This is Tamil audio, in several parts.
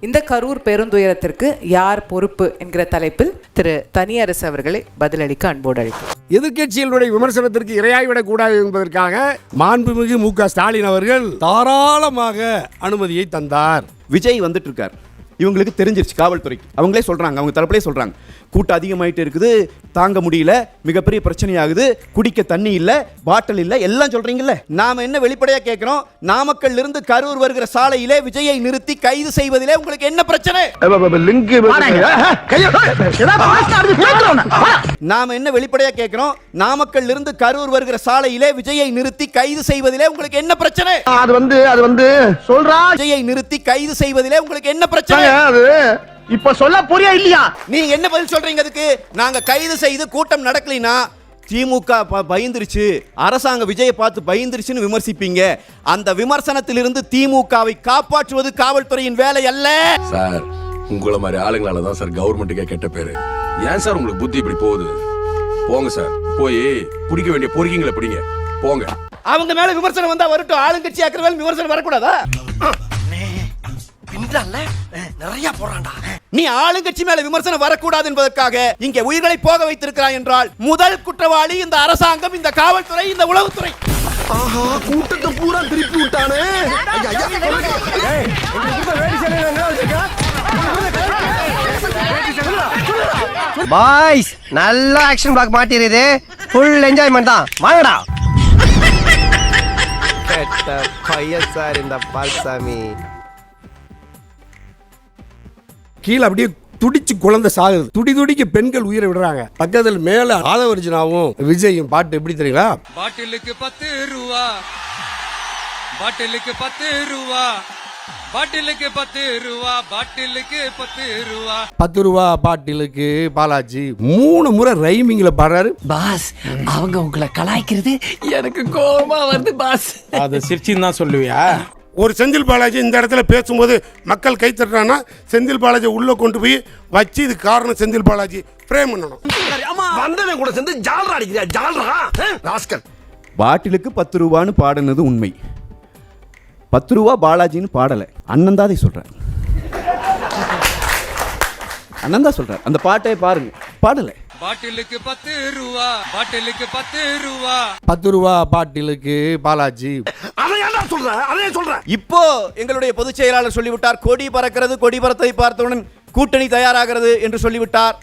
இந்த கரூர் பெருந்துயரத்திற்கு யார் பொறுப்பு என்கிற தலைப்பில் திரு தனியரசு அவர்களை பதிலளிக்க அன்போடு அழைக்கிறேன் எதிர்க்கட்சிகளுடைய விமர்சனத்திற்கு இரையாகிவிடக் கூடாது என்பதற்காக மாண்புமிகு மு க ஸ்டாலின் அவர்கள் தாராளமாக அனுமதியை தந்தார். விஜய் வந்துட்டு இருக்கார். இவங்களுக்கு தெரிஞ்சிருச்சு காவல்துறைக்கு அவங்களே சொல்றாங்க அவங்க தரப்புலே சொல்றாங்க. கூட்டம் அதிகமாயிட்டு இருக்குது தாங்க முடியல மிகப்பெரிய பிரச்சனையாகுது குடிக்க தண்ணி இல்ல பாட்டில் இல்ல எல்லாம் சொல்றீங்கல்ல. நாம என்ன வெளிப்படையா கேட்கிறோம்? நாமக்கல்ல இருந்து கரூர் வருகிற சாலையிலே விஜயை நிறுத்தி கைது செய்வதிலே உங்களுக்கு என்ன பிரச்சனை? நாம என்ன வெளிப்படையா கேட்கிறோம்? நாமக்கல்ல இருந்து கரூர் வருகிற சாலையிலே விஜயை நிறுத்தி கைது செய்வதிலே உங்களுக்கு என்ன பிரச்சனை? அது வந்து அது வந்து சொல்றா. விஜயை நிறுத்தி கைது செய்வதிலே உங்களுக்கு என்ன பிரச்சனை? அது? இப்ப சொல்ல புரியா இல்லையா? நீங்க என்ன பதில் சொல்றீங்க அதுக்கு? நாங்க கைது செய்து கூட்டம் நடக்கலைனா திமுக ப- பயந்துருச்சு. அரசாங்க விஜயை பார்த்து பயந்துருச்சுன்னு விமர்சிப்பீங்க. அந்த விமர்சனத்திலிருந்து திமுகவை காப்பாற்றுவது காவல்துறையின் வேலை அல்ல. சார் உங்களை மாதிரி ஆளுங்களால தான் சார் கவர்மெண்ட்டுக்கே கெட்ட பேரு. ஏன் சார் உங்களுக்கு புத்தி இப்படி போகுது? போங்க சார் போய் பிடிக்க வேண்டிய பொறுக்கிங்களை பிடிங்க. போங்க. அவங்க மேல விமர்சனம் வந்தா வரட்டும். ஆளுங்கட்சி ஆக்கிறவங்க விமர்சனம் வரக்கூடாதா? நிறைய போறான்டா. நீ ஆளுங்கட்சி மேல விமர்சனம் வரக்கூடாது என்பதற்காக இங்கே உயிர்களை போக வைத்திருக்கிறாய் என்றால் முதல் குற்றவாளி இந்த அரசாங்கம் இந்த காவல்துறை இந்த உளவுத்துறை. ஆஹா கூட்டத்தை பூரா திருப்பி விட்டானே. பாய்ஸ் நல்ல ஆக்ஷன் பிளாக் மாட்டிருது ஃபுல் என்ஜாய்மெண்ட் தான். வாங்கடா. பையன் சார் இந்த பால்சாமி. கீழே அப்படியே துடிச்சு குழந்தை சாகுது. துடி துடிக்க பெண்கள் உயிரை விடுறாங்க. பக்கத்தில் மேல ஆதவர்ஜனாவும் விஜயும் பாட்டு எப்படி தெரியுங்களா? பாட்டிலுக்கு பத்து ரூபா பாட்டிலுக்கு பத்து ரூபா பாட்டிலுக்கு பத்து ரூபா பாட்டிலுக்கு பத்து ரூபா பத்து ரூபா பாட்டிலுக்கு பாலாஜி. மூணு முறை ரைமிங்ல பாடுறாரு. பாஸ் அவங்க உங்களை கலாய்க்கிறது எனக்கு கோபமா வருது பாஸ். அதை சிரிச்சின்னு தான் சொல்லுவியா? ஒரு செந்தில் பாலாஜி இந்த இடத்துல பேசும்போது மக்கள் கை தட்டுறான்னா செந்தில் பாலாஜி உள்ள கொண்டு போய் வச்சு இது காரணம் செந்தில் பாலாஜி. ஃப்ரேம் பண்ணணும். வந்தவன் கூட சேர்ந்து ஜால்ரா அடிக்கிறியா? ஜால்ரா? ராஸ்கல். பாட்டிலுக்கு பத்து ரூபான்னு பாடுனது உண்மை. பத்து ரூபா பாலாஜின்னு பாடல. அண்ணன் தான் அதை சொல்றார். அண்ணன் தான் சொல்றார். அந்த பாட்டை பாருங்க. பாடல. பாட்டிலுக்கு பத்து ரூபா பாட்டிலுக்கு பத்து ரூபா. பத்து ரூபா பாட்டிலுக்கு பாலாஜி. ஏன்டா சொல்ற? அதே சொல்ற. இப்போ எங்களுடைய பொதுச் செயலாளர் சொல்லிவிட்டார் கொடி பறக்கிறது கொடி பறத்தை பார்த்தவுடன் கூட்டணி தயாராகிறது என்று சொல்லிவிட்டார்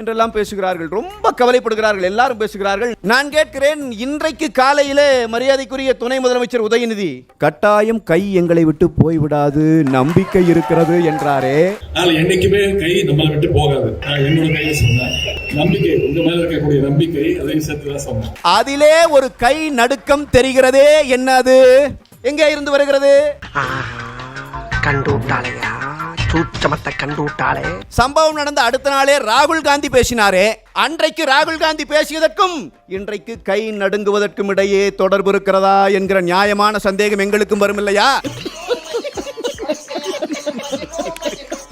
என்றெல்லாம் பேசுகிறார்கள். ரொம்ப கவலைப்படுகிறார்கள். எல்லாரும் பேசுகிறார்கள். நான் கேட்கிறேன் இன்றைக்கு காலையிலே மரியாதைக்குரிய துணை முதலமைச்சர் உதயநிதி கட்டாயம் கை எங்களை விட்டு போய்விடாது நம்பிக்கை இருக்கிறது என்றாரே. என்னைக்குமே கை நம்மளை விட்டு போகாது. நான் என்னோட கையில சொன்னேன். நம்பிக்கை உங்க மேல இருக்கக்கூடிய நம்பிக்கை அதையும் சேர்த்து தான் சொன்னேன். அதிலே ஒரு கை நடுக்கம் தெரிகிறதே என்னது? எங்கே இருந்து வருகிறது? கண்டு விட்டாளையா சூச்சமத்தை கண்டு விட்டாளே சம்பவம் நடந்த அடுத்த நாளே ராகுல் காந்தி பேசினாரே. அன்றைக்கு ராகுல் காந்தி பேசியதற்கும் இன்றைக்கு கை நடுங்குவதற்கும் இடையே தொடர்பு இருக்கிறதா என்கிற நியாயமான சந்தேகம் எங்களுக்கும் வரும் இல்லையா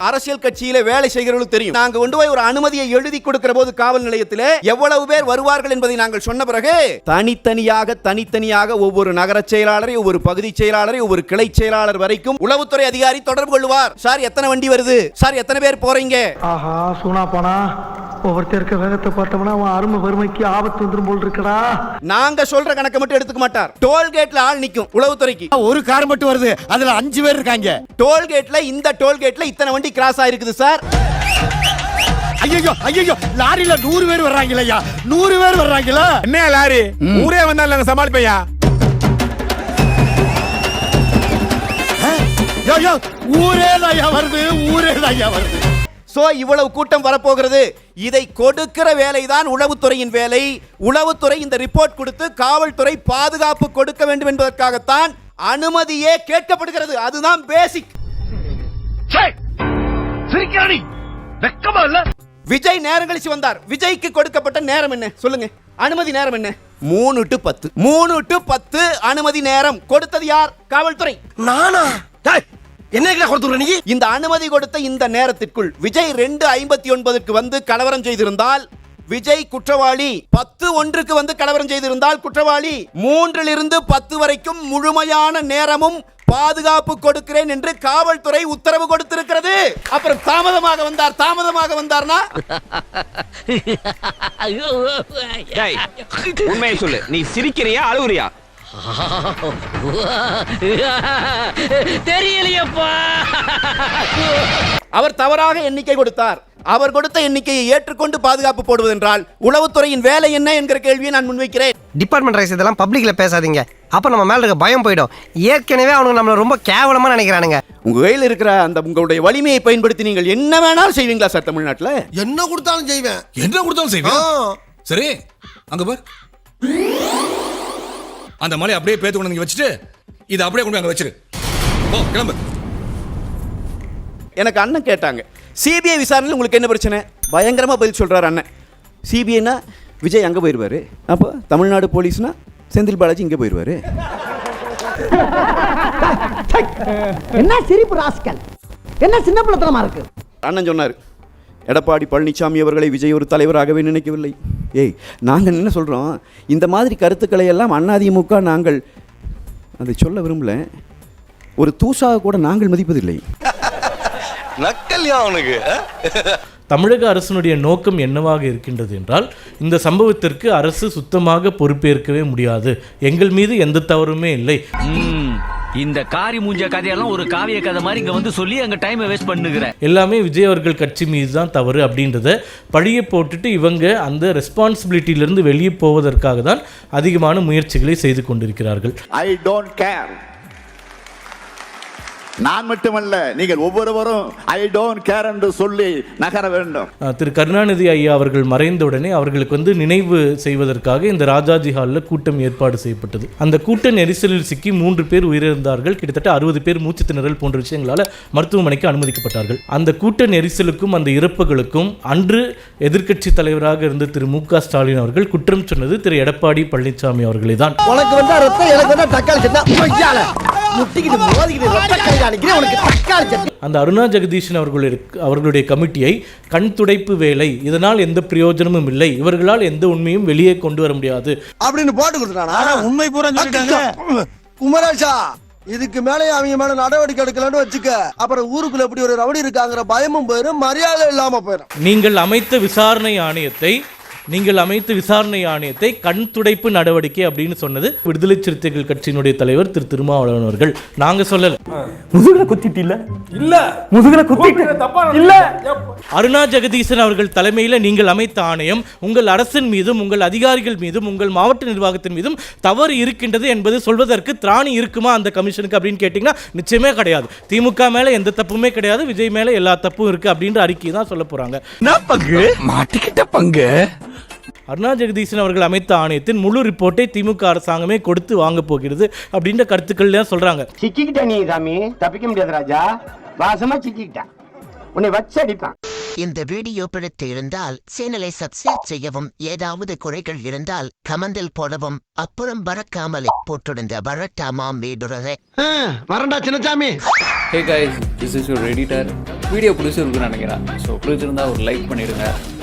அரசியல் கட்சியில வேலை செய்கிறவர்களுக்கு தெரியும். நாங்க கொண்டு போய் ஒரு அனுமதியை எழுதி கொடுக்கிற போது காவல் நிலையத்திலே எவ்வளவு பேர் வருவார்கள் என்பதை நாங்கள் சொன்ன பிறகு தனித்தனியாக தனித்தனியாக ஒவ்வொரு நகர செயலாளரை ஒவ்வொரு பகுதி செயலாளரை ஒவ்வொரு கிளை செயலாளர் வரைக்கும் உளவுத்துறை அதிகாரி தொடர்பு கொள்வார். சார் எத்தனை வண்டி வருது? சார் எத்தனை பேர் போறீங்க? ஆஹா சூனா போனா ஒவ்வொருத்தர் இருக்க வேகத்தை பார்த்தோம்னா அவன் அருமை வறுமைக்கு ஆபத்து வந்துரும் போல் இருக்கடா. நாங்க சொல்ற கணக்கை மட்டும் எடுத்துக்க மாட்டார். டோல்கேட்ல ஆள் நிக்கும் உளவுத்துறைக்கு. ஒரு கார் மட்டும் வருது. அதுல அஞ்சு பேர் இருக்காங்க. டோல்கேட்ல இந்த டோல்கேட்ல இத்தனை வண்டி கிராஸ் ஆயிருக்குது சார் ஐயோ ஐயோ லாரியில நூறு பேர் வர்றாங்களா நூறு பேர் வர்றாங்களா? என்ன லாரி? ஊரே வந்தாலும் நாங்க சமாளிப்பையா? ஊரே தான் வருது ஊரே தான் வருது. சோ இவ்வளவு கூட்டம் வரப்போகிறது. இதை கொடுக்கிற வேலைதான் உளவுத்துறையின் வேலை. உளவுத்துறை இந்த ரிப்போர்ட் கொடுத்து காவல்துறை பாதுகாப்பு கொடுக்க வேண்டும் என்பதற்காகத்தான் அனுமதியே கேட்கப்படுகிறது. அதுதான் பேசிக் சிரிக்கிறானி வெக்கமா இல்ல? விஜய் நேரம் கழிச்சு வந்தார். விஜய்க்கு கொடுக்கப்பட்ட நேரம் என்ன? சொல்லுங்க. அனுமதி நேரம் என்ன? மூணு டு பத்து. மூணு டு பத்து அனுமதி நேரம். கொடுத்தது யார்? காவல்துறை. நானா? என்ன கொடுத்துற நீ? இந்த அனுமதி கொடுத்த இந்த நேரத்திற்குள் விஜய் ரெண்டு ஐம்பத்தி ஒன்பதுக்கு வந்து கலவரம் செய்திருந்தால் விஜய் குற்றவாளி பத்து ஒன்றுக்கு வந்து கலவரம் செய்திருந்தால் குற்றவாளி மூன்றிலிருந்து பத்து வரைக்கும் முழுமையான நேரமும் பாதுகாப்பு கொடுக்கிறேன் என்று காவல்துறை உத்தரவு கொடுத்திருக்கிறது. அப்புறம் தாமதமாக வந்தார் தாமதமாக வந்தார்னா? உண்மையை சொல்லு. நீ சிரிக்கிறியா அழுகுறியா? தெரியலையப்பா. அவர் தவறாக எண்ணிக்கை கொடுத்தார். அவர் கொடுத்த எண்ணிக்கையை ஏற்றுக்கொண்டு பாதுகாப்பு போடுவதென்றால் உளவுத்துறையின் வேலை என்ன என்கிற கேள்வியை நான் முன்வைக்கிறேன். டிபார்ட்மெண்ட் ரைஸ் இதெல்லாம் பப்ளிக்ல பேசாதீங்க. அப்ப நம்ம மேல இருக்க பயம் போயிடும். ஏற்கனவே அவனுங்க நம்மள ரொம்ப கேவலமா நினைக்கிறானுங்க. உங்க கையில் இருக்கிற அந்த உங்களுடைய வலிமையை பயன்படுத்தி நீங்கள் என்ன வேணாலும் செய்வீங்களா சார் தமிழ்நாட்டில்? என்ன கொடுத்தாலும் செய்வேன். என்ன கொடுத்தாலும் செய்வேன் சரி அங்க பார். அந்த மலை அப்படியே பேத்து கொண்டு வச்சுட்டு இதை அப்படியே கொண்டு அங்க வச்சிரு. போ கிளம்பு. எனக்கு அண்ணன் கேட்டாங்க. சிபிஐ விசாரணையில் உங்களுக்கு என்ன பிரச்சனை? பயங்கரமா பதில் சொல்றாரு அண்ணன். சிபிஐனா விஜய் அங்கே போயிடுவாரு அப்போ தமிழ்நாடு போலீஸ்னா செந்தில் பாலாஜி இங்கே போயிடுவாரு என்ன சிரிப்பு ராஸ்கல்? என்ன சின்ன பிள்ளைத்தனமா இருக்கு? அண்ணன் சொன்னார் எடப்பாடி பழனிசாமி அவர்களை விஜய் ஒரு தலைவராகவே நினைக்கவில்லை. ஏய் நாங்கள் என்ன சொல்கிறோம் இந்த மாதிரி கருத்துக்களை எல்லாம் அதிமுக நாங்கள் அதை சொல்ல விரும்பல. ஒரு தூசாக கூட நாங்கள் மதிப்பதில்லை. நக்கல்யா அவனுக்கு. தமிழக அரசினுடைய நோக்கம் என்னவாக இருக்கின்றது என்றால் இந்த சம்பவத்திற்கு அரசு சுத்தமாக பொறுப்பேற்கவே முடியாது. எங்கள் மீது எந்த தவறுமே இல்லை. இந்த காரி மூஞ்ச கதையெல்லாம் ஒரு காவிய கதை மாதிரி இங்க வந்து சொல்லி அங்க டைமை வேஸ்ட் பண்ணுகிற. எல்லாமே விஜய் அவர்கள் கட்சி மீது தான் தவறு அப்படின்றத பழிய போட்டுட்டு இவங்க அந்த ரெஸ்பான்சிபிலிட்டியிலிருந்து வெளியே போவதற்காக தான் அதிகமான முயற்சிகளை செய்து கொண்டிருக்கிறார்கள். ஐ டோன்ட் கேர் நான் மட்டுமல்ல நீங்கள் ஒவ்வொருவரும் ஐ டோன்ட் கேர் என்று சொல்லி நகர வேண்டும். திரு கருணாநிதி ஐயா அவர்கள் மறைந்த உடனே அவர்களுக்கு வந்து நினைவு செய்வதற்காக இந்த ராஜாஜி ஹாலில் கூட்டம் ஏற்பாடு செய்யப்பட்டது. அந்த கூட்ட நெரிசலில் சிக்கி மூன்று பேர் உயிரிழந்தார்கள். கிட்டத்தட்ட அறுபது பேர் மூச்சு திணறல் போன்ற விஷயங்களால் மருத்துவமனைக்கு அனுமதிக்கப்பட்டார்கள். அந்த கூட்ட நெரிசலுக்கும் அந்த இறப்புகளுக்கும் அன்று எதிர்க்கட்சி தலைவராக இருந்த திரு மு க ஸ்டாலின் அவர்கள் குற்றம் சொன்னது திரு எடப்பாடி பழனிசாமி அவர்களே தான். உனக்கு வந்தா ரத்தம் எனக்கு வந்தா தக்காளி முட்டிக்கிட்டு மோதிக்கிட்டு உனக்கு தக்காளி சட்னி. அந்த அருணா ஜெகதீஷன் அவர்களுடைய அவர்களுடைய கமிட்டியை கண் துடைப்பு வேலை இதனால் எந்த பிரயோஜனமும் இல்லை இவர்களால் எந்த உண்மையும் வெளியே கொண்டு வர முடியாது. அப்படின்னு போட்டு கொடுத்துட்டானா? உண்மை பூரா சொல்லிட்டாங்க. குமரேஷா இதுக்கு மேலே அவங்க மேல நடவடிக்கை எடுக்கலன்னு வச்சுக்க. அப்புறம் ஊருக்குள்ள எப்படி ஒரு ரவுடி இருக்காங்கிற பயமும் போயிடும் மரியாதை இல்லாம போயிடும் நீங்கள் அமைத்த விசாரணை ஆணையத்தை நீங்கள் அமைத்த விசாரணை ஆணையத்தை கண் துடைப்பு நடவடிக்கை அப்படின்னு சொன்னது விடுதலை சிறுத்தைகள் கட்சியினுடைய தலைவர் திரு திருமாவளவன் அவர்கள். நாங்க சொல்லல. முதுகுல குத்திட்டு இல்ல? இல்ல. முதுகுல குத்திட்டு இல்ல? அருணா ஜெகதீசன் அவர்கள் தலைமையில் நீங்கள் அமைத்த ஆணையம் உங்கள் அரசின் மீதும் உங்கள் அதிகாரிகள் மீதும் உங்கள் மாவட்ட நிர்வாகத்தின் மீதும் தவறு இருக்கின்றது என்பது சொல்வதற்கு திராணி இருக்குமா அந்த கமிஷனுக்கு அப்படின்னு கேட்டிங்கன்னா நிச்சயமே கிடையாது. திமுக மேல எந்த தப்புமே கிடையாது. விஜய் மேல எல்லா தப்பும் இருக்கு அப்படின்ற அறிக்கை தான் சொல்ல போறாங்க. மாட்டிக்கிட்ட பங்கு? அருணா ஜெகதீசன் அவர்கள் அமைத்த ஆணையத்தின் முழு ரிப்போர்ட்டை திமுக அரசாங்கமே கொடுத்து வாங்க போகிறது அப்படின்ற கருத்துக்கள் தான் சொல்றாங்க. சிக்கிக்கிட்ட நீ சாமி தப்பிக்க முடியாது ராஜா. வாசமா சிக்கிக்கிட்ட. உன்னை வச்சு அடிப்பான். இந்த வீடியோ பிடித்து இருந்தால் சேனலை சப்ஸ்கிரைப் செய்யவும் ஏதாவது குறைகள் இருந்தால் கமெண்டில் போடவும் அப்புறம் பறக்காமலே போட்டிருந்த வரட்டாமாம் வீடுறதை வரண்டா Chinnasamy hey guys this is your editor video பிடிச்சிருக்குன்னு நினைக்கிறேன். ஸோ பிடிச்சிருந்தா ஒரு லைக் பண்ணிடுங்க.